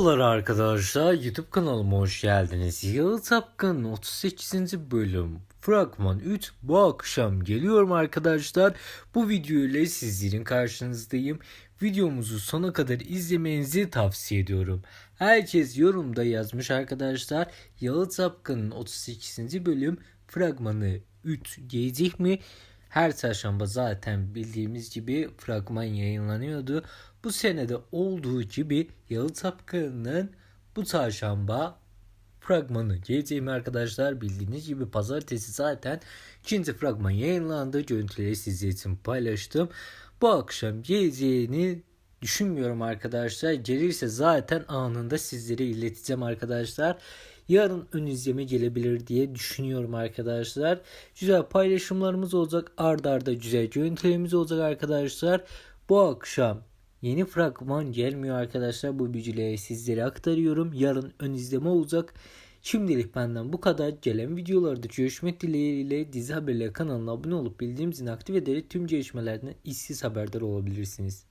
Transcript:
Merhabalar arkadaşlar YouTube kanalıma hoş geldiniz. Yağız Apkan'ın 38. bölüm Fragman 3 bu akşam geliyorum arkadaşlar. Bu video ile sizlerin karşınızdayım. Videomuzu sona kadar izlemenizi tavsiye ediyorum. Herkes yorumda yazmış arkadaşlar. Yağız Apkan'ın 38. bölüm fragmanı 3 gelecek mi? Her çarşamba zaten bildiğimiz gibi fragman yayınlanıyordu. Bu senede olduğu gibi Yalı Tapkan'ın bu çarşamba fragmanı geleceğim arkadaşlar. Bildiğiniz gibi pazartesi zaten ikinci fragman yayınlandı. Görüntüleri sizler için paylaştım. Bu akşam geleceğini düşünmüyorum arkadaşlar. Gelirse zaten anında sizlere ileteceğim arkadaşlar. Yarın ön izleme gelebilir diye düşünüyorum arkadaşlar. Güzel paylaşımlarımız olacak. Arda arda güzel görüntülerimiz olacak arkadaşlar. Bu akşam yeni fragman gelmiyor arkadaşlar. Bu bilgileri sizlere aktarıyorum. Yarın ön izleme olacak. Şimdilik benden bu kadar. Gelen videolarda görüşmek dileğiyle dizi haberleri kanalına abone olup bildirim zilini aktif ederek tüm gelişmelerden işsiz haberdar olabilirsiniz.